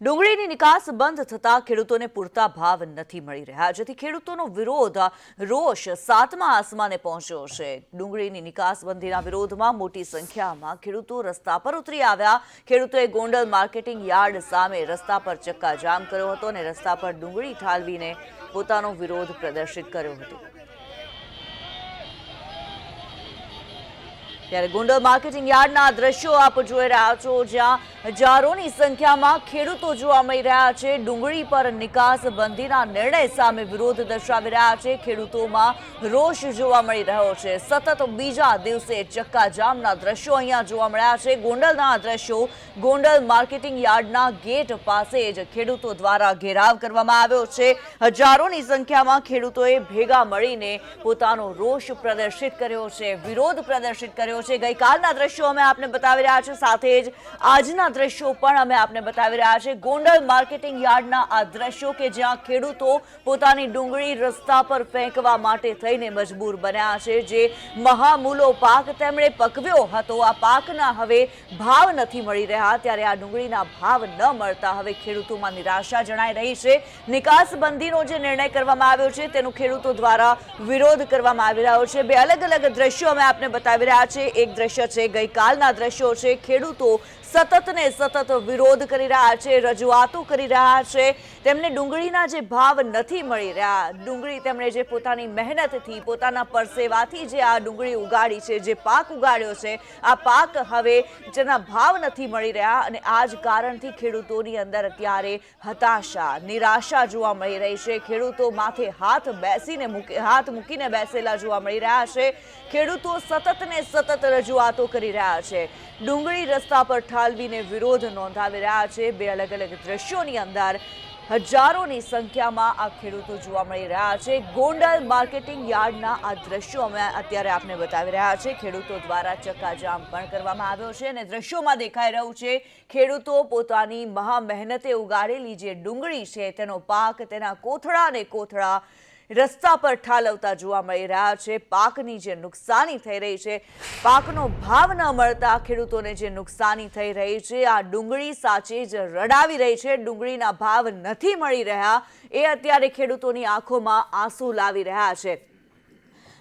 ડુંગળીની નિકાસ બંધ થતા ખેડૂતોને પૂરતા ભાવ નથી મળી રહ્યા. જેથી ખેડૂતોનો વિરોધ રોષ સાતમા આસમાને પહોંચ્યો છે. ડુંગળીની નિકાસ બંધીના વિરોધમાં મોટી સંખ્યામાં ખેડૂતો રસ્તા પર ઉતરી આવ્યા. ખેડૂતોએ ગોંડલ માર્કેટિંગ યાર્ડ સામે રસ્તા પર ચક્કાજામ કર્યો હતો અને રસ્તા પર ડુંગળી ઠાલવીને પોતાનો વિરોધ પ્રદર્શિત કર્યો હતો. ત્યારે ગોંડલ માર્કેટિંગ યાર્ડના દ્રશ્યો આપ જોઈ રહ્યા છો જ્યાં હજારોની સંખ્યામાં ખેડૂતો જોવા મળી રહ્યા છે. ડુંગળી પર નિકાસ બંધીના નિર્ણય સામે વિરોધ દર્શાવી રહ્યા છે. ખેડૂતોમાં રોષ જોવા મળી રહ્યો છે. સતત બીજા દિવસે ચક્કાજામના દ્રશ્યો અહીંયા જોવા મળ્યા છે. ગોંડલના દ્રશ્યો, ગોંડલ માર્કેટિંગ યાર્ડના ગેટ પાસે જ ખેડૂતો દ્વારા ઘેરાવ કરવામાં આવ્યો છે. હજારોની સંખ્યામાં ખેડૂતોએ ભેગા મળીને પોતાનો રોષ પ્રદર્શિત કર્યો છે, વિરોધ પ્રદર્શિત કર્યો છે. ગઈકાલના દ્રશ્યો અમે આપને બતાવી રહ્યા છે સાથે જ આજના દ્રશ્યો પણ અમે આપને બતાવી રહ્યા છે ગોંડલ માર્કેટિંગ યાર્ડના આ દ્રશ્યો કે જ્યાં ખેડૂતો પોતાની ડુંગળી રસ્તા પર ફેંકવા માટે થઈને મજબૂર બન્યા છે. જે મહામૂલો પાક તેમણે પકવ્યો હતો. આ પાકના હવે ભાવ નથી મળી રહ્યા. ત્યારે આ ડુંગળીના ભાવ ન મળતા હવે ખેડૂતોમાં નિરાશા જણાઈ રહી છે. નિકાસબંધીનો જે નિર્ણય કરવામાં આવ્યો છે, તેનો ખેડૂતો દ્વારા વિરોધ કરવામાં આવી રહ્યો છે. બે અલગ અલગ દ્રશ્યો અમે આપને બતાવી રહ્યા છે એક દ્રશ્ય છે, ગઈકાલના દ્રશ્યો છે. ખેડૂતો સતત ને સતત વિરોધ કરી રહ્યા છે, રજૂઆતો કરી રહ્યા છે. તેમને ડુંગળીના જે ભાવ નથી મળી રહ્યા. ડુંગળી તેમણે જે પોતાની મહેનતથી, પોતાના પરસેવાથી જે આ ડુંગળી ઉગાડી છે, જે પાક ઉગાડ્યો છે, આ પાક હવે જેના ભાવ નથી મળી રહ્યા અને આ જ કારણથી ખેડૂતોની અંદર અત્યારે હતાશા, નિરાશા જોવા મળી રહી છે. ખેડૂતો માથે હાથ બેસીને હાથ મૂકીને બેસેલા જોવા મળી રહ્યા છે. ખેડૂતો સતત ને સતત રજૂઆતો કરી રહ્યા છે. ડુંગળી રસ્તા પર ઠાલવીને વિરોધ નોંધાવી રહ્યા છે. બે અલગ અલગ દ્રશ્યોની અંદર હજારોની સંખ્યામાં આ ખેડૂતો જોવા મળી રહ્યા છે. ગોંડલ માર્કેટિંગ યાર્ડના આ દ્રશ્યો અમે અત્યારે આપને બતાવી રહ્યા છે. ખેડૂતો દ્વારા ચક્કાજામ પણ કરવામાં આવ્યો છે અને દ્રશ્યોમાં દેખાઈ રહ્યું છે, ખેડૂતો પોતાની મહા મહેનતે ઉગાડેલી જે ડુંગળી છે, તેનો પાક, તેના કોથળા ને કોથળા રસ્તા પર ઠાલવતા જોવા મળી રહ્યા છે. પાકની જે નુકસાની થઈ રહી છે, પાકનો ભાવ ન મળતા ખેડૂતોને જે નુકસાની થઈ રહી છે, આ ડુંગળી સાચે જ રડાવી રહી છે. ડુંગળીના ભાવ નથી મળી રહ્યા, એ અત્યારે ખેડૂતોની આંખોમાં આંસુ લાવી રહ્યા છે.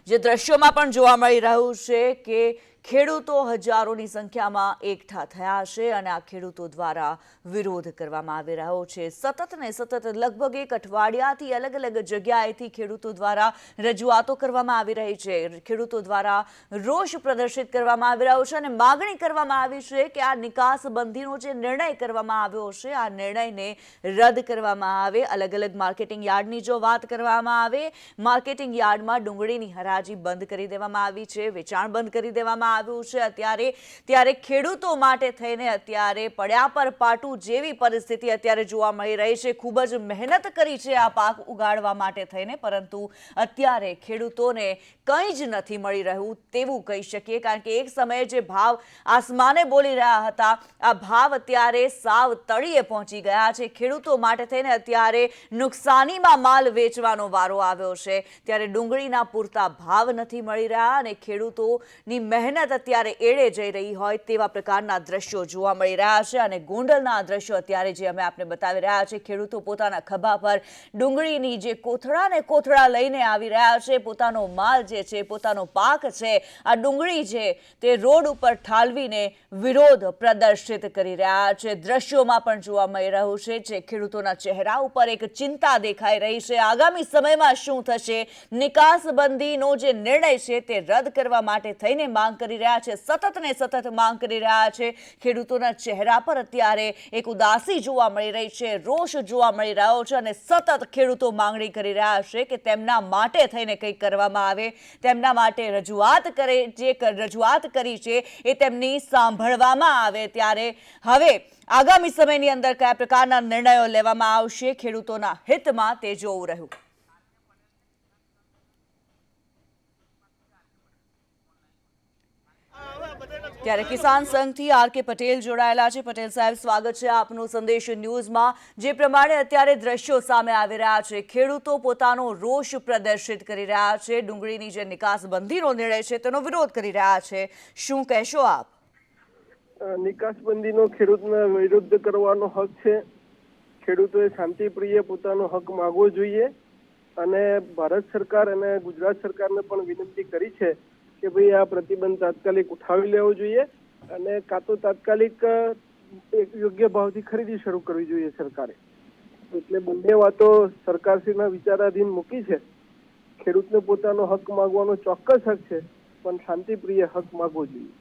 જે દ્રશ્યોમાં પણ જોવા મળી રહ્યું છે કે ખેડૂતો હજારોની સંખ્યામાં એકઠા થયા છે અને આ ખેડૂતો દ્વારા વિરોધ કરવામાં આવી રહ્યો છે. સતત ને સતત લગભગ એક અઠવાડિયાથી અલગ અલગ જગ્યાએથી ખેડૂતો દ્વારા રજૂઆતો કરવામાં આવી રહી છે. ખેડૂતો દ્વારા રોષ પ્રદર્શિત કરવામાં આવી રહ્યો છે અને માગણી કરવામાં આવી છે કે આ નિકાસ બંધીનો જે નિર્ણય કરવામાં આવ્યો છે, આ નિર્ણયને રદ કરવામાં આવે. અલગ અલગ માર્કેટિંગ યાર્ડની જો વાત કરવામાં આવે, માર્કેટિંગ યાર્ડમાં ડુંગળીની હરાજી બંધ કરી દેવામાં આવી છે, વેચાણ બંધ કરી દેવામાં આવ્યું છે અત્યારે. ત્યારે ખેડૂતો માટે થઈને અત્યારે પડ્યા પર પાટું જેવી પરિસ્થિતિ અત્યારે જોવા મળી રહી છે. ખૂબ જ મહેનત કરી છે આ પાક ઉગાડવા માટે થઈને, પરંતુ અત્યારે ખેડૂતોને કંઈ જ નથી મળી રહ્યું તેવું કહી શકીએ, કારણ કે એક સમયે જે ભાવ આસમાને બોલી રહ્યા હતા, આ ભાવ અત્યારે સાવ તળીએ પહોંચી ગયા છે. ખેડૂતો માટે થઈને અત્યારે નુકસાનીમાં માલ વેચવાનો વારો આવ્યો છે. ત્યારે ડુંગળીના પૂરતા ભાવ નથી મળી રહ્યા અને ખેડૂતોની મહેનત અત્યારે એળે જઈ રહી હોય તેવા પ્રકારના દ્રશ્યો જોવા મળી રહ્યા છે અને ગોંડલના દ્રશ્યો અત્યારે જે અમે આપને બતાવી રહ્યા છે ખેડૂતો પોતાના ખભા પર ડુંગળીની જે કોથળા ને કોથળા લઈને આવી રહ્યા છે, પોતાનો માલ જે છે, પોતાનો પાક છે, આ ડુંગળી છે તે રોડ ઉપર ઠાલવીને વિરોધ પ્રદર્શિત કરી રહ્યા છે. દ્રશ્યોમાં પણ જોવા મળી રહ્યું છે જે ખેડૂતોના ચહેરા ઉપર એક ચિંતા દેખાઈ રહી છે. આગામી સમયમાં શું થશે? નિકાસબંધીનો જે નિર્ણય છે તે રદ કરવા માટે થઈને માંગ કરી રહ્યા છે, સતત ને સતત માંગ કરી રહ્યા છે. ખેડૂતોના ચહેરા પર અત્યારે એક ઉદાસી જોવા મળી રહી છે, રોષ જોવા મળી રહ્યો છે અને સતત ખેડૂતો માંગણી કરી રહ્યા છે કે તેમના માટે થઈને કંઈક કરવામાં આવે. તેમના માટે રજૂઆત કરે, જે રજૂઆત કરી છે એ તેમની સાંભળવામાં આવે. ત્યારે હવે આગામી સમયની અંદર કયા પ્રકારના નિર્ણયો લેવામાં આવશે ખેડૂતોના હિતમાં તે જોવું રહ્યું. ત્યારે કિસાન સંઘથી આર કે પટેલ જોડાયેલા છે. પટેલ સાહેબ, સ્વાગત છે આપનો સંદેશ ન્યૂઝમાં, જે પ્રમાણે અત્યારે દ્રશ્યો સામે આવી રહ્યા છે. ખેડૂતો પોતાનો રોષ પ્રદર્શિત કરી રહ્યા છે. ડુંગળીની જે નિકાસબંધીનો નિર્ણય છે, તેનો વિરોધ કરી રહ્યા છે. શું કહેશો આપ? નિકાસબંધીનો ખેડૂતને વિરુદ્ધ કરવાનો હક છે. ખેડૂતોએ શાંતિપ્રિય પોતાનો હક માગવો જોઈએ અને ભારત સરકાર અને ગુજરાત સરકારને પણ વિનંતી કરી છે કે ભાઈ આ પ્રતિબંધ તાત્કાલિક ઉઠાવી લેવો જોઈએ અને કાં તો તાત્કાલિક એક યોગ્ય ભાવથી ખરીદી શરૂ કરવી જોઈએ સરકારે. એટલે બંને વાતો સરકારશ્રીના વિચારાધીન મૂકી છે. ખેડૂતને પોતાનો હક માગવાનો ચોક્કસ હક છે, પણ શાંતિપ્રિય હક માગવો જોઈએ.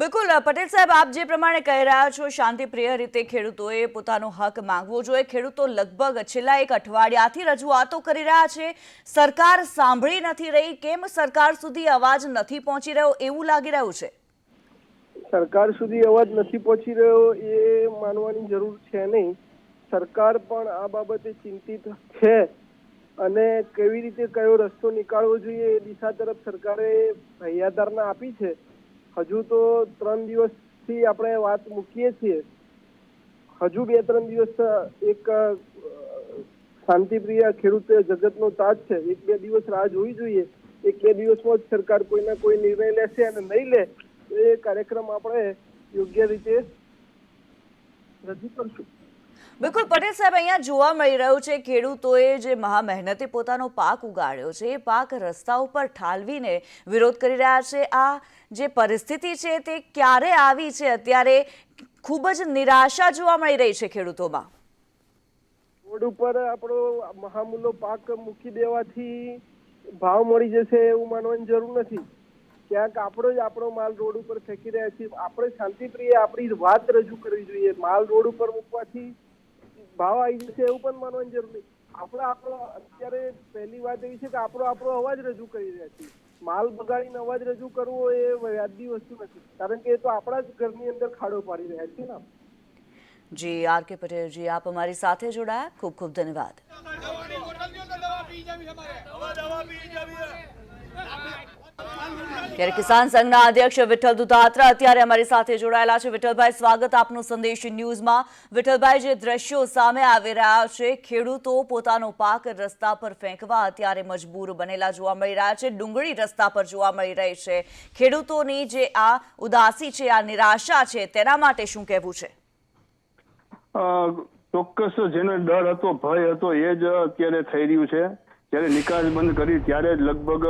બિલકુલ, પટેલ સાહેબ, આપ જે પ્રમાણે કહી રહ્યા છો, શાંતિપ્રિય રીતે ખેડૂતોએ પોતાનો હક માંગવો જોઈએ. ખેડૂતો લગભગ છેલ્લા એક અઠવાડિયાથી રજૂઆતો કરી રહ્યા છે. સરકાર સાંભળી નથી રહી. કેમ સરકાર સુધી અવાજ નથી પહોંચી રહ્યો? એવું લાગી રહ્યું છે. સરકાર સુધી અવાજ નથી પહોંચી રહ્યો એ માનવાની જરૂર છે નહીં. સરકાર પણ આ બાબતે ચિંતિત છે અને કેવી રીતે કયો રસ્તો નીકાળવો જોઈએ એ દિશા તરફ સરકારે હૈયાધારણા આપી છે. હજુ તો ત્રણ દિવસથી આપણે વાત મૂકીએ છીએ. હજુ બે ત્રણ દિવસ, એક શાંતિપ્રિય ખેડૂત જગતનો તાજ છે. એક બે દિવસ રાહ જોવી જોઈએ. એક બે દિવસમાં જ સરકાર કોઈના કોઈ નિર્ણય લેશે અને નહીં લે એ કાર્યક્રમ આપણે યોગ્ય રીતે રજૂ કરશું. બિલકુલ પટેલ સાહેબ, અહીંયા જોવા મળી રહ્યું છે, ખેડૂતોએ જે મહા મહેનતે પોતાનો પાક ઉગાડ્યો છે, એ પાક રસ્તા ઉપર ઠાલવીને વિરોધ કરી રહ્યા છે. આ જે પરિસ્થિતિ છે, તે ક્યારે આવી છે? અત્યારે ખૂબ જ નિરાશા જોવા મળી રહી છે ખેડૂતોમાં. રોડ ઉપર આપણો મહામૂલો પાક મૂકી દેવાથી ભાવ મળી જશે એવું માનવાની જરૂર નથી. ક્યાંક આપણો જ આપણો માલ રોડ ઉપર ફેંકી રહ્યા છીએ. આપણે શાંતિપ્રિય આપણી વાત રજૂ કરવી જોઈએ. માલ રોડ ઉપર મૂકવાથી ભાવ આવી જશે એવું પણ માનવાની જરૂર નહીં. આપણે આપણો અત્યારે પહેલી વાત એવી છે કે આપણો આપણો અવાજ રજૂ કરી રહ્યા છીએ. માલ બગાડીને અવાજ રજૂ કરવો એ વ્યાજબી વસ્તુ નથી. કારણ કે એ તો આપણા જ ઘરની અંદર ખાડો પાડી રહ્યા છે ને જી આર કે પટેલજી આપ અમારી સાથે જોડાયા. ખૂબ ખૂબ ધન્યવાદ. ત્યારે કિસાન સંઘના અધ્યક્ષ વિઠ્ઠલ દુધાત્રા અત્યારે અમારી સાથે જોડાયેલા છે. વિઠ્ઠલભાઈ, સ્વાગત આપનું સંદેશ ન્યૂઝમાં. વિઠ્ઠલભાઈ, જે દ્રશ્યો સામે આવી રહ્યા છે, ખેડૂતો પોતાનો પાક રસ્તા પર ફેંકવા અત્યારે મજબૂર બનેલા જોવા મળી રહ્યા છે. ડુંગળી રસ્તા પર જોવા મળી રહી છે. ખેડૂતોની જે આ ઉદાસી છે, આ નિરાશા છે, તેના માટે શું કહેવું છે? ચોક્કસ જેનો ડર હતો, ભય હતો, એ જ અત્યારે થઈ રહ્યું છે. જ્યારે નિકાસ બંધ કરી, ત્યારે લગભગ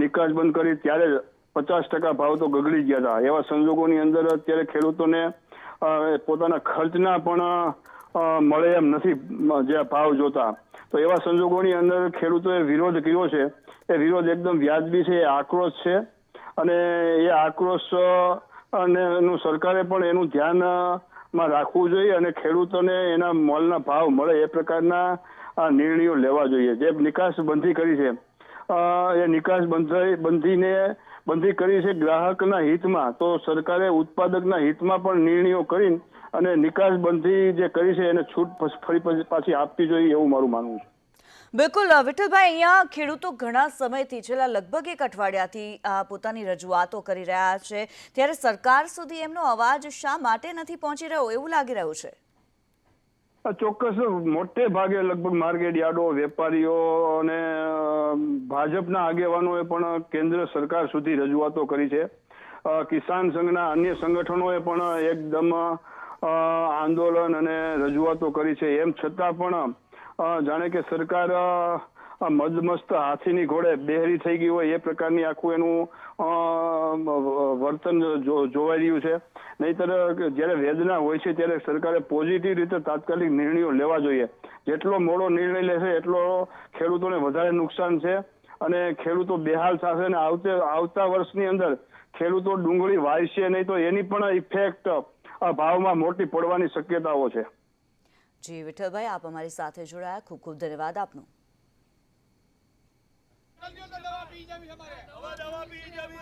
નિકાસ બંધ કરી ત્યારે પચાસ ટકા ભાવ તો ગગડી ગયા હતા. એવા સંજોગોની અંદર અત્યારે ખેડૂતોને પોતાના ખર્ચના પણ મળે એમ નથી જે ભાવ જોતા. તો એવા સંજોગોની અંદર ખેડૂતોએ વિરોધ કર્યો છે. એ વિરોધ એકદમ વ્યાજબી છે, એ આક્રોશ છે. અને એ આક્રોશ અને એનું સરકારે પણ એનું ધ્યાનમાં રાખવું જોઈએ અને ખેડૂતોને એના મોલના ભાવ મળે એ પ્રકારના નિર્ણયો લેવા જોઈએ. જે નિકાસ બંધી કરી છે. એ નિકાસ બંધાઈ, બંધીને બંધી કરી છે ગ્રાહકના હિતમાં. તો સરકારે ઉત્પાદકના હિતમાં પણ નિર્ણયો કરી અને નિકાસ બંધી જે કરી છે એને છૂટ ફરી પછી આપવી જોઈએ એવું મારું માનવું છે. બિલકુલ, વિઠ્ઠલભાઈ, અહીંયા ખેડૂતો ઘણા સમયથી, છેલ્લા લગભગ એક અઠવાડિયાથી પોતાની રજૂઆતો કરી રહ્યા છે. ત્યારે સરકાર સુધી એમનો અવાજ શા માટે નથી પહોંચી રહ્યો? એવું લાગી રહ્યું છે. ચોક્કસ મોટે ભાગે લગભગ માર્કેટ યાર્ડો, વેપારીઓ અને ભાજપના આગેવાનોએ પણ કેન્દ્ર સરકાર સુધી રજૂઆતો કરી છે. કિસાન સંઘના અન્ય સંગઠનોએ પણ એકદમ આંદોલન અને રજૂઆતો કરી છે. એમ છતાં પણ જાણે કે સરકાર મદમસ્ત હાથીની ઘોડે બેહરી થઈ ગઈ હોય એ પ્રકારની આખું એનું વર્તન જોવાઈ રહ્યું છે. નહીતર જ્યારે વેદના હોય છે ત્યારે સરકારે પોઝિટિવ રીતે તાત્કાલિક નિર્ણયો લેવા જોઈએ. જેટલો મોડો નિર્ણય લેશે એટલો ખેડૂતોને વધારે નુકસાન છે અને ખેડૂતો બેહાલ થશે અને આવતે, આવતા વર્ષની અંદર ખેડૂતો ડુંગળી વાવશે નહીં તો એની પણ ઇફેક્ટ ભાવમાં મોટી પડવાની શક્યતાઓ છે. જી, વિઠ્ઠલભાઈ, આપ અમારી સાથે જોડાયા. ખૂબ ખૂબ ધન્યવાદ આપનો. બોટલ દો તો દવા પી જાવી અમારે. દવા દવા પી જાવી